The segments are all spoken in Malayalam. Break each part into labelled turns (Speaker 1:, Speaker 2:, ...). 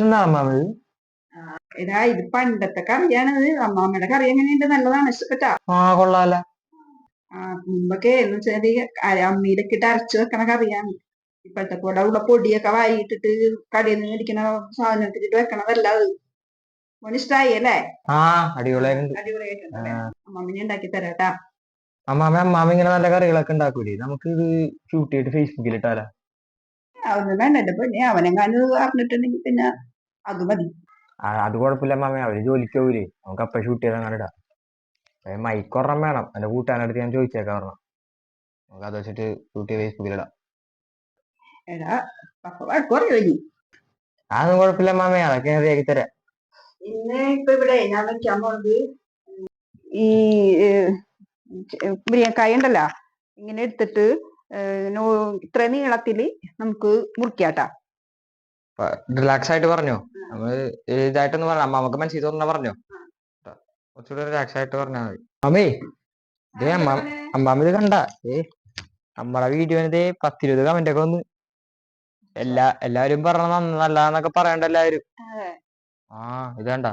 Speaker 1: എന്നാ അമ്മാമ ഇത്
Speaker 2: ഇതാ പണ്ടത്തെ കറിയാണത്. അമ്മാമ്മയുടെ കറി എങ്ങനെയുണ്ട്? നല്ലതാണ് ഇഷ്ടപ്പെട്ടാ?
Speaker 1: ആ കൊള്ളാല.
Speaker 2: ആ മുമ്പൊക്കെ എന്ന് വെച്ചാൽ അമ്മിയിലൊക്കെ ഇട്ട് അരച്ചു വെക്കണ കറിയാണ്. ഇപ്പോഴത്തെ കൂടെ ഉള്ള പൊടിയൊക്കെ വായിട്ടിട്ട് കടയിൽ നിന്ന് മേടിക്കണ സാധനത്തിലിട്ട് വെക്കണതല്ല അത്. മോനിഷ്ടായി അല്ലേ?
Speaker 1: ആ അടിപൊളിയായിട്ടുണ്ട്.
Speaker 2: അടിപൊളിയായിട്ടുണ്ടല്ലേ അമ്മമ്മ ഉണ്ടാക്കി തരാട്ടാ
Speaker 1: അമ്മാമ അമ്മാമ ഇങ്ങനെ നല്ല കറികളൊക്കെ ഉണ്ടാക്കൂലേ? നമുക്ക് ഇത് ഷൂട്ട് ചെയ്തിട്ട് ഫേസ്ബുക്കിൽ ഇട്ടാലോ?
Speaker 2: അവന് വേണ്ട എന്റെ പൊന്നെ. അവനെങ്ങാനും അറിഞ്ഞിട്ടുണ്ടെങ്കിൽ പിന്നെ അത് മതി.
Speaker 1: അത് കുഴപ്പമില്ല അമ്മാമ അവർ ജോലിക്ക് പോകൂലേ നമുക്ക് അപ്പൊ ഷൂട്ട് ചെയ്ത് അങ്ങനെ ഇടാം. മൈക്ക് ഒരെണ്ണം വേണം. എന്റെ കൂട്ടുകാരനടുത്ത് ഞാൻ ചോദിച്ചേക്കാം ഒരെണ്ണം. നമുക്ക് അത് വെച്ചിട്ട് ഷൂട്ട് ചെയ്ത് ഫേസ്ബുക്കിൽ ഇടാം.
Speaker 2: എടാ
Speaker 1: അതൊന്നും കുഴപ്പമില്ല മാമേ. അതൊക്കെ ഞാൻ റെഡിയാക്കി തരാം.
Speaker 2: പിന്നെ ഇപ്പൊ ഇവിടെ ഞാൻ വെക്കാൻ പോണത് ഈ മുരിങ്ങക്കായ ഉണ്ടല്ലോ. ഇങ്ങനെ എടുത്തിട്ട് ഇത്ര നീളത്തിൽ നമുക്ക് മുറിക്കാട്ടാ.
Speaker 1: റിലാക്സ് ആയിട്ട് പറഞ്ഞോ. നമ്മൾ ഇതായിട്ടൊന്ന് പറഞ്ഞ അമ്മാമക്ക് മനസ്സിൽ തോന്നുന്ന പറഞ്ഞോ. കുറച്ചുകൂടെ റിലാക്സ് ആയിട്ട് പറഞ്ഞാൽ മതി. അമ്മേ ദേ അമ്മ അമ്മാമ ഇത് കണ്ട ഏ നമ്മളെ വീഡിയോ ഇതേ പത്തിരുപത് കമന്റ് ഒക്കെ വന്ന്. എല്ലാ എല്ലാരും പറഞ്ഞ നല്ലതാന്നൊക്കെ പറയണ്ട
Speaker 2: എല്ലാരും
Speaker 1: ആ ഇത് കണ്ട.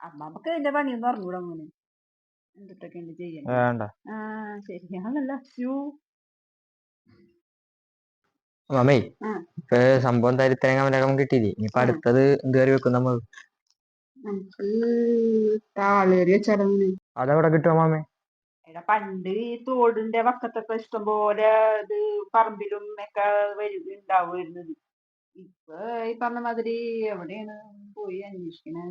Speaker 2: അമ്മാമ്മക്ക് ഇതിന്റെ പണിയൊന്നും അറിഞ്ഞൂടാ മോനെ. ശരിയാണല്ല. ആ.
Speaker 1: ഇപ്പൊ സംഭവം ഇത്രയും കമന്റ് കിട്ടിയില്ലേ? ഇനിയിപ്പൊ. അടുത്തത് എന്ത് കറി വെക്കും നമ്മൾ? അതെവിടെ കിട്ടും അമ്മാമേ?
Speaker 2: എടാ പണ്ട് ഈ തോടിന്റെ വക്കത്തൊക്കെ ഇഷ്ടംപോലെ ഇത് പറമ്പിലും ഒക്കെ ഉണ്ടാവുമായിരുന്നത് ഇപ്പൊ ഈ പറഞ്ഞ മാതിരി എവിടെയാണ് പോയി അന്വേഷിക്കണേ?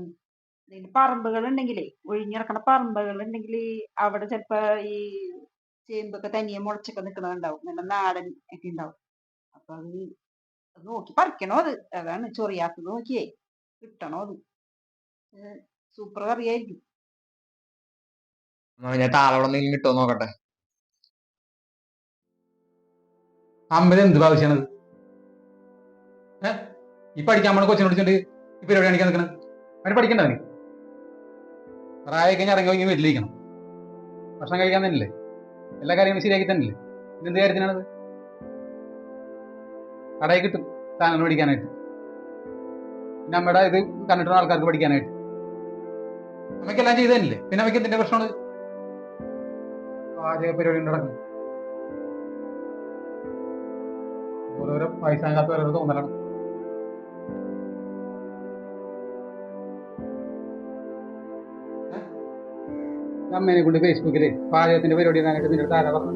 Speaker 2: എന്തെങ്കിലും പറമ്പുകൾ ഉണ്ടെങ്കിലേ ഒഴിഞ്ഞിറക്കണ പറമ്പുകൾ ഉണ്ടെങ്കിൽ അവിടെ ചിലപ്പോ ഈ ചേമ്പൊക്കെ തനിയെ മുളച്ചൊക്കെ നിൽക്കണതുണ്ടാവും നല്ല നാടൻ ഒക്കെ ഉണ്ടാവും. അപ്പൊ അത് നോക്കി. പറിക്കണോ അത്? അതാണ് ചൊറിയാത്തത്. നോക്കിയേ കിട്ടണോ അത്? സൂപ്പർ കറിയായിരിക്കും.
Speaker 1: ഞാൻ താളവിടെ എന്തെങ്കിലും കിട്ടുമോ നോക്കട്ടെ.
Speaker 3: അമ്പത് എന്ത് ആവശ്യമാണത് ഈ പഠിക്കാൻ പോണ കൊച്ചിനെ വിളിച്ചിട്ട് ഈ പരിപാടി കാണിക്കാൻ നിൽക്കണം അവന് പഠിക്കണ്ട അവന്. പ്രായം കഴിഞ്ഞ് ഇറങ്ങി ഇനി വീട്ടിലിരിക്കണം ഭക്ഷണം കഴിക്കാൻ തന്നെയല്ലേ? എല്ലാ കാര്യങ്ങളും ശരിയാക്കി തന്നെയല്ലേ? ഇതെന്ത് കാര്യത്തിനാണത്? കടയിൽ കിട്ടും സാധനങ്ങൾ പഠിക്കാനായിട്ട് പിന്നെ അമ്മയുടെ ഇത് കണ്ടിട്ടുള്ള ആൾക്കാർക്ക് പഠിക്കാനായിട്ട് അമ്മയ്ക്കെല്ലാം ചെയ്തല്ലേ പിന്നെ അമ്മയ്ക്ക് എന്തിന്റെ പ്രശ്നമാണ്? പാചക പരിപാടി നടക്കുന്നത് ഓരോരോ വയസ്സാകാത്ത ഓരോരോ തോന്നലാണ്? അമ്മേനെ കൊണ്ട് ഫേസ്ബുക്കിൽ പാചകത്തിന്റെ പരിപാടി ഇടാനായിട്ട് നിന്റെ ആരാ പറഞ്ഞു?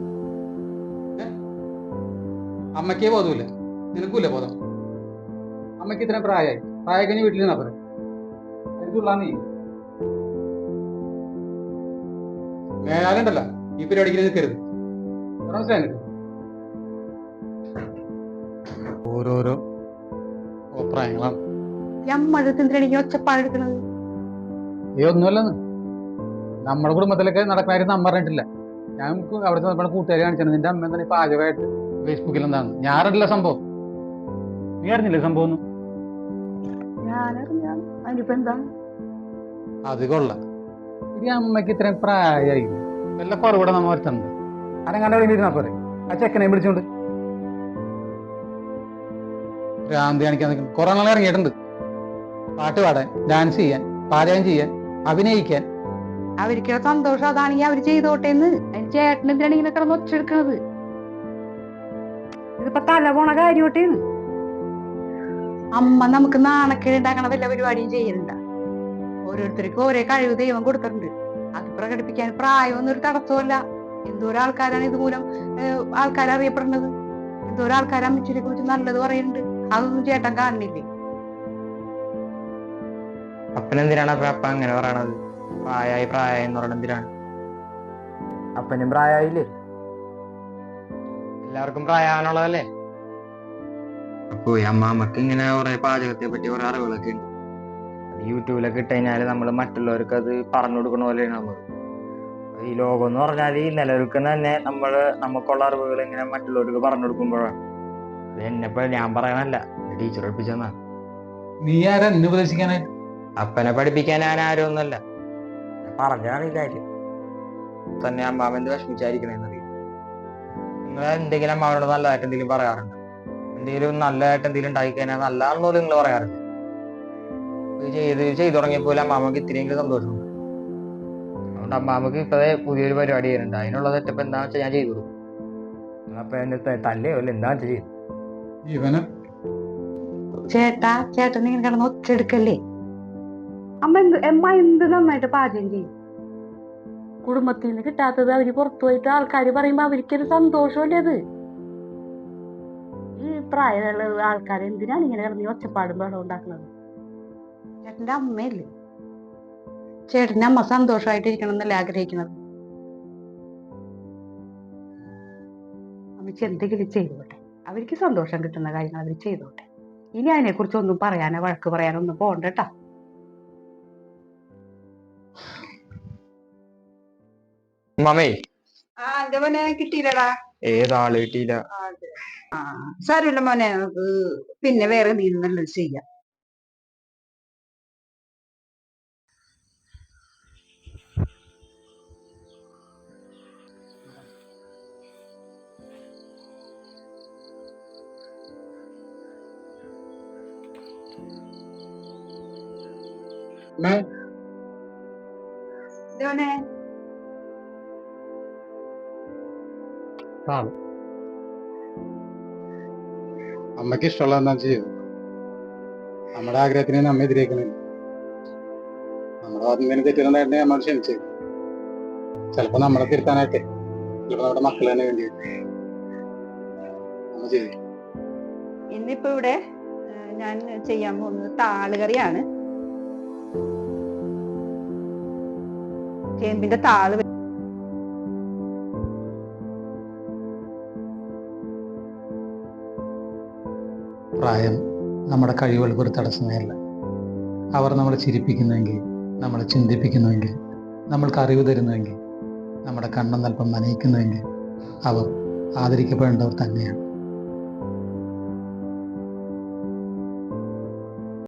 Speaker 3: അമ്മയ്ക്കേ ബോധമില്ല നിനക്കൂല ബോധം? അമ്മയ്ക്ക് ഇത്രയും പ്രായമായി. പ്രായ കഴിഞ്ഞ് വീട്ടിൽ നിന്നാ എന്തുള്ള നീ മേലാലുണ്ടല്ല ഈ പരിപാടിക്ക് നിൽക്കരുത്? ഓരോരോ അഭിപ്രായങ്ങളാണ്.
Speaker 2: ഞമ്മഴത്തിനെനിക്ക് ഒച്ചപ്പാടെടുക്കണത്
Speaker 3: ഏ ഒന്നുമല്ലെന്ന്. നമ്മുടെ കുടുംബത്തിലൊക്കെ നടക്കുന്ന കാര്യം നമ്മ പറഞ്ഞിട്ടില്ല. ഞാൻ അവിടുത്തെ നമ്മുടെ കൂട്ടുകാരി കാണിച്ചാണ്. നിന്റെ അമ്മ എന്താണ് ഈ പാചകമായിട്ട് ഫേസ്ബുക്കിൽ എന്താണ്? ഞാറല്ല സംഭവം. നീ അറിഞ്ഞില്ലേ സംഭവം
Speaker 2: ഞാനറിഞ്ഞ. അതിനിപ്പോ എന്താ?
Speaker 3: അത് കൊള്ളാം. ഈ അമ്മയ്ക്ക് ഇത്രയും പ്രായമായി വല്ല കുറവിടെ നമ്മ വരുത്തുന്നുണ്ട് അനങ്ങാണ്ട് അവിടെ ഇരുന്നാ പോരെ? ആ ചെക്കനെ പിടിച്ചോണ്ട് ഭ്രാന്തി കാണിക്കാൻ നിൽക്കുന്നു. കുറെ നാളെ ഇറങ്ങിയിട്ടുണ്ട്. പാട്ട് പാടാൻ ഡാൻസ് ചെയ്യാൻ പാചകം ചെയ്യാൻ അഭിനയിക്കാൻ.
Speaker 2: അവർക്ക് സന്തോഷം അതാണെങ്കിൽ അവർ ചെയ്തോട്ടേന്ന് എന്ന്. ചേട്ടൻ എന്തിനാണ് ഇങ്ങനെ കിടന്ന് ഒച്ചെടുക്കണത് ഇതിപ്പോ തല പോണ കാര്യോട്ടേന്ന് അമ്മ നമുക്ക് നാണക്കേട് ഉണ്ടാക്കണ വല്ല പരിപാടിയും ചെയ്യുന്നുണ്ട്. ഓരോരുത്തർക്കും ഓരോ കഴിവ് ദൈവം കൊടുത്തിട്ടുണ്ട്. അത് പ്രകടിപ്പിക്കാൻ പ്രായമൊന്നും ഒരു തടസ്സമല്ല എന്തോരം ആൾക്കാരാണ് ഇതുമൂലം ആൾക്കാർ അറിയപ്പെടുന്നത്? എന്തോരം ആൾക്കാർ അമ്മച്ചിനെ കുറിച്ച് നല്ലത് പറയുന്നുണ്ട്? അതൊന്നും ചേട്ടൻ കാണുന്നില്ലേ?
Speaker 1: അപ്പനെന്തിനാണ് അപ്പൊ അപ്പ അങ്ങനെ പറയണത്? പ്രായമായി പ്രായമായി എന്ന് പറയണത് എന്തിനാണ്? അപ്പനും പ്രായമായില്ലേ എല്ലാവർക്കും പ്രായമാകാനുള്ളതല്ലേ അപ്പൊ ഈ അമ്മാമ്മക്ക് ഇങ്ങനെ കുറെ പാചകത്തെ പറ്റി കുറെ അറിവുകളൊക്കെ ഉണ്ട്. അത് യൂട്യൂബിലൊക്കെ ഇട്ട് കഴിഞ്ഞാൽ നമ്മൾ മറ്റുള്ളവർക്ക് അത് പറഞ്ഞു കൊടുക്കണ പോലെയാണ് നമ്മൾ ഈ ലോകം എന്ന് പറഞ്ഞാൽ നിലനിൽക്കുന്ന തന്നെ നമ്മൾ നമുക്കുള്ള അറിവുകൾ ഇങ്ങനെ മറ്റുള്ളവർക്ക് പറഞ്ഞു കൊടുക്കുമ്പോഴാണ് എന്നെപ്പോ ഞാൻ പറയണല്ല ടീച്ചർ പഠിപ്പിച്ചെന്നാ
Speaker 3: നീ ആരാ? നിന്നെ ഉപദേശിക്കാനായിട്ട്
Speaker 1: അപ്പനെ പഠിപ്പിക്കാൻ ഞാൻ ആരും ഒന്നല്ല പറഞ്ഞാണ് ഈ കാര്യം. തന്നെ അമ്മാവൻ എന്ത് വിഷമിച്ചായിരിക്കണേന്ന് അറിയാം നിങ്ങൾ എന്തെങ്കിലും അമ്മാവനോട് നല്ലതായിട്ട് എന്തെങ്കിലും പറയാറുണ്ട്? എന്തെങ്കിലും നല്ലതായിട്ട് എന്തെങ്കിലും ഉണ്ടായി കഴിഞ്ഞാൽ നല്ലതാണെന്നോ നിങ്ങൾ പറയാറുണ്ട് ചെയ്ത് ചെയ്തു തുടങ്ങിയപ്പോൾ അമ്മാമ്മക്ക് ഇത്തിരിയെങ്കിലും സന്തോഷം. അതുകൊണ്ട് അമ്മാമ്മക്ക് ഇപ്പതേ പുതിയൊരു പരിപാടി ചെയ്യുന്നുണ്ട്. അതിനുള്ള സെറ്റപ്പ് എന്താണെന്ന് വെച്ചാൽ ഞാൻ ചെയ്തു കൊടുക്കും. അപ്പൊ എന്റെ തല്ലേ തല്ലയോ അല്ല? എന്താ ചെയ്യും?
Speaker 3: ഇവന്
Speaker 4: ചേട്ടാ ചേട്ടൻ ഇങ്ങനെ കിടന്ന് ഒച്ചെടുക്കല്ലേ അമ്മ എന്ത് അമ്മ എന്ത് നന്നായിട്ട് പാചകം ചെയ്യും? കുടുംബത്തിൽ നിന്ന് കിട്ടാത്തത് അവർ പുറത്തു പോയിട്ട് ആൾക്കാർ പറയുമ്പോ അവർക്കൊരു സന്തോഷമല്ലേ അത്? പ്രായമുള്ള ആൾക്കാർ എന്തിനാണ് ഇങ്ങനെ കിടന്ന് ഈ ഒച്ചപ്പാടും ബഹളം ഉണ്ടാക്കുന്നത്? ചേട്ടന്റെ അമ്മയല്ലേ? ചേട്ടന്റെ അമ്മ സന്തോഷമായിട്ടിരിക്കണം എന്നല്ലേ ആഗ്രഹിക്കുന്നത്? അമ്മച്ചി എന്തെങ്കിലും ചെയ്തോട്ടെ. അവർക്ക് സന്തോഷം കിട്ടുന്ന കാര്യങ്ങൾ അവർ ചെയ്തോട്ടെ. ഇനി അതിനെ കുറിച്ച് ഒന്നും പറയാനോ വഴക്ക് പറയാനോ ഒന്നും പോകണ്ട കേട്ടാ.
Speaker 1: അമ്മാമേ
Speaker 4: ആ എന്റെ മോനെ കിട്ടിയില്ലടാ.
Speaker 1: ഏതാൾ കിട്ടിയില്ല.
Speaker 4: സാരമില്ല മോനെ നമുക്ക് പിന്നെ വേറെ നല്ലത് ചെയ്യാം.
Speaker 3: അമ്മേ
Speaker 4: മോനെ
Speaker 3: അമ്മയ്ക്ക് ഇഷ്ടമുള്ള എന്താ ചെയ്തു നമ്മുടെ ആഗ്രഹത്തിന് അമ്മ എതിരേക്കുന്നില്ല നമ്മുടെ ഭാഗത്തിന് തെറ്റുന്നുണ്ടായിരുന്നെ നമ്മൾ ക്ഷണിച്ചത് ചിലപ്പോ നമ്മളെ തിരുത്താനായിട്ട് ചിലപ്പോ നമ്മുടെ മക്കൾ തന്നെ വേണ്ടി.
Speaker 4: ഇന്നിപ്പോ ഇവിടെ ഞാൻ ചെയ്യാൻ പോകുന്നത് താളുകറിയാണ്. ചേമ്പിന്റെ താൾ
Speaker 3: പ്രായം നമ്മുടെ കഴിവുകൾക്ക് ഒരു തടസ്സമേയല്ല അവർ നമ്മളെ ചിരിപ്പിക്കുന്നുവെങ്കിൽ നമ്മളെ ചിന്തിപ്പിക്കുന്നുവെങ്കിൽ നമ്മൾക്ക് അറിവ് തരുന്നുവെങ്കിൽ നമ്മുടെ കണ്ണം നൽപ്പം നനയിക്കുന്നുവെങ്കിൽ അവർ ആദരിക്കപ്പെടേണ്ടവർ തന്നെയാണ്.